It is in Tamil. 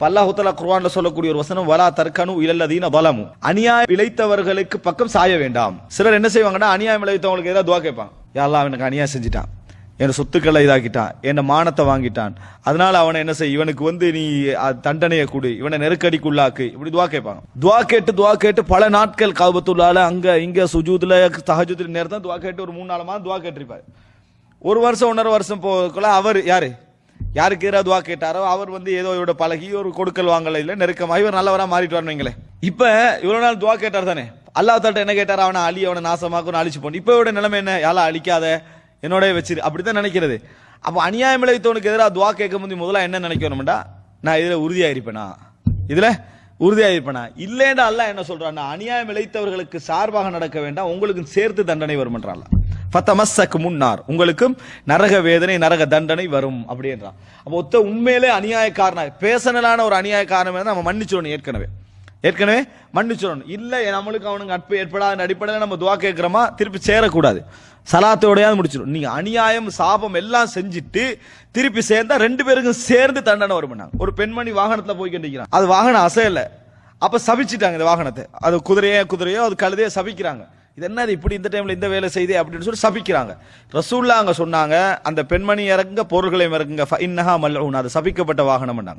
பல்லாஹுத்தலா குர்வான்ல சொல்லக்கூடிய ஒரு வசனம் வலா தர்கனு இலல்லதீன பலமு அநியாயம் இழைத்தவர்களுக்கு பக்கம் சாய வேண்டாம். சிலர் என்ன செய்வாங்கன்னா அநியாயம் இழைத்தவங்களுக்கு ஏதாவது துவா கேட்பான் யாரெல்லாம் எனக்கு அநியாயம் செஞ்சுட்டான். என் சொத்துக்களை இதாக்கிட்டான். என் மானத்தை வாங்கிட்டான். அதனால அவனை என்ன செய்? இவனுக்கு வந்து நீ தண்டனையை கொடு. இவனை நெருக்கடிக்குள்ளாக்கு இப்படி துவா கேட்பாங்க. துவா கேட்டு துவா கேட்டு பல நாட்கள் காபத்துள்ளால அங்க இங்க சுஜூதுல தஹஜுதுல நேரத்தான் துவா கேட்டு ஒரு மூணு நாலு மாதம் துவா கேட்டிருப்பாரு. ஒரு வருஷம் ஒன்றரை வருஷம் போகக்குள்ள அவர் யாரு? யாருக்கு எதிராக துவா கேட்டாரோ அவர் வந்து ஏதோ இவரோட பழகி ஒரு கொடுக்கல் வாங்கல இல்லை நெருக்கமாக இவர் நல்லவராக மாறிட்டு வரணும் இப்போ இவ்வளோ நாள் துவா கேட்டார் தானே? அல்லாஹ் தாட்ட என்ன கேட்டார்? அவனை அழி அவனை நாசமாக்கும் அழிச்சு போன இப்போ இவட நிலைமை என்ன? யாரா அழிக்காத. என்னோடய வச்சிரு. அப்படித்தான் நினைக்கிறது. அப்போ அநியாயம் இழைத்தவனுக்கு எதிராக துவா கேட்க முந்தி முதல்ல என்ன நினைக்கணும்டா? நான் இதில் உறுதியாக இருப்பேனா இதில் உறுதியாக இருப்பேனா இல்லேண்டா அல்லாஹ் என்ன சொல்கிறான் அநியாயம் இழைத்தவர்களுக்கு சார்பாக நடக்க வேண்டாம். உங்களுக்கு சேர்த்து தண்டனை வரும்ன்றான் ஃபத்தமஸ்ஸக்கு முன்னார் உங்களுக்கும் நரக வேதனை நரக தண்டனை வரும் அப்படின்றான். அப்போ ஒத்த உண்மையிலே அநியாயக்காரனாக பேசனலான ஒரு அநியாயக்காரன் நம்ம மன்னிச்சிடணும் ஏற்கனவே. ஏற்கனவே மன்னிச்சிடணும். இல்லை நம்மளுக்கு அவனுக்கு நட்பு ஏற்படாத அடிப்படையில் நம்ம துவா கேட்குறோமா திருப்பி சேரக்கூடாது. சலாத்தோடையாவது முடிச்சிடும் நீங்கள் அநியாயம் சாபம் எல்லாம் செஞ்சுட்டு திருப்பி சேர்ந்தா ரெண்டு பேருக்கும் சேர்ந்து தண்டனை வரும் ஒரு பெண்மணி வாகனத்தில் போய் கண்டிக்கிறான் அது வாகனம் அசையலை. அப்போ சபிச்சிட்டாங்க இந்த வாகனத்தை. அது குதிரையே குதிரையோ அது கழுதையே சபிக்கிறாங்க. இது என்ன இப்படி இந்த டைம்ல இந்த வேலை செய்தே அப்படின்னு சொல்லி சபிக்கிறாங்க. ரசூல்லா அங்க சொன்னாங்க அந்த பெண்மணி இறங்க பொருள்களை இறங்குங்க இன்னஹா மல்லூன் அது சபிக்கப்பட்ட வாகனம்